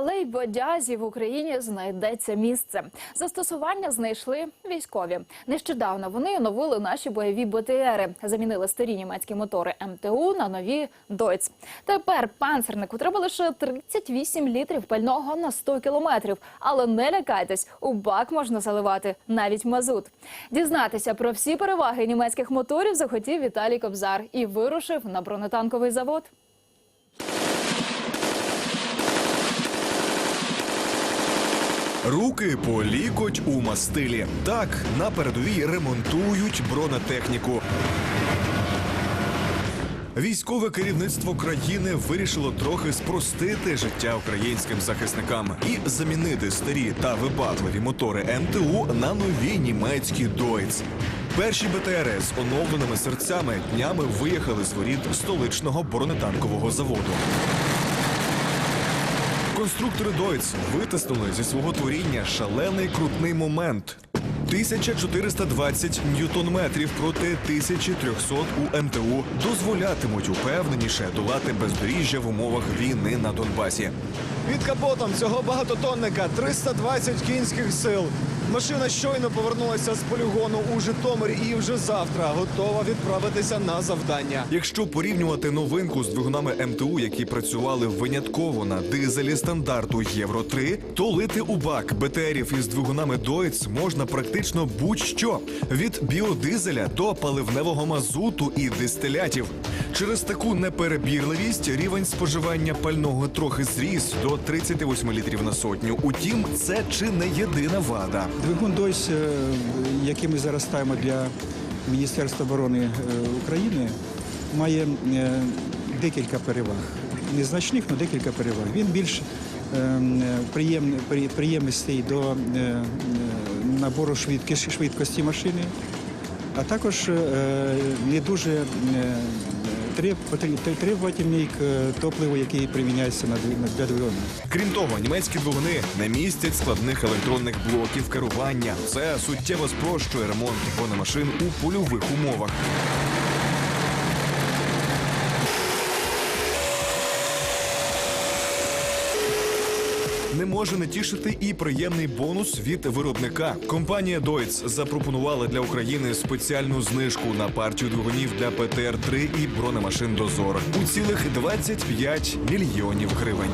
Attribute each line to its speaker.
Speaker 1: але й бодязі в Україні знайдеться місце. Застосування знайшли військові. Нещодавно вони оновили наші бойові БТРи, замінили старі німецькі мотори МТУ на нові Дойц. Тепер панцернику треба лише 38 літрів пального на 100 кілометрів. Але не лякайтесь, у бак можна заливати навіть мазут. Дізнатися про всі переваги німецьких моторів захотів Віталій Кобзар і вирушив на бронетанковий завод.
Speaker 2: Руки по лікоть у мастилі. Так, на передовій ремонтують бронетехніку. Військове керівництво країни вирішило трохи спростити життя українським захисникам і замінити старі та вибагливі мотори МТУ на нові німецькі Дойц. Перші БТРи з оновленими серцями днями виїхали з воріт столичного бронетанкового заводу. Конструктори Дойц витиснули зі свого творіння шалений крутний момент. 1420 ньютон-метрів проти 1300 у МТУ дозволятимуть упевненіше долати бездоріжжя в умовах війни на Донбасі.
Speaker 3: Під капотом цього багатотонника 320 кінських сил. Машина щойно повернулася з полігону у Житомирі і вже завтра готова відправитися на завдання.
Speaker 2: Якщо порівнювати новинку з двигунами МТУ, які працювали винятково на дизелі стандарту Євро 3, то лити у бак БТРів із двигунами Дойц можна практично будь-що від біодизеля до паливневого мазуту і дистилятів. Через таку неперебірливість рівень споживання пального трохи зріс до 38 літрів на сотню. Утім, це чи не єдина вада.
Speaker 4: Двигун Дойс, е, який ми зараз ставимо для Міністерства оборони е, України, має е, декілька переваг. Незначних, але декілька переваг. Він більш ем, приєм, при- до набору швидкості, машини, а також не дуже требовательний к топливу, який двиг- для двигуна.
Speaker 2: Крім того, німецькі двигуни не містять складних електронних блоків керування. Це суттєво спрощує ремонт бронемашин у польових умовах. Не може не тішити і приємний бонус від виробника. Компанія Deutz запропонувала для України спеціальну знижку на партію двигунів для ПТР-3 і бронемашин Дозор у цілих 25 мільйонів гривень.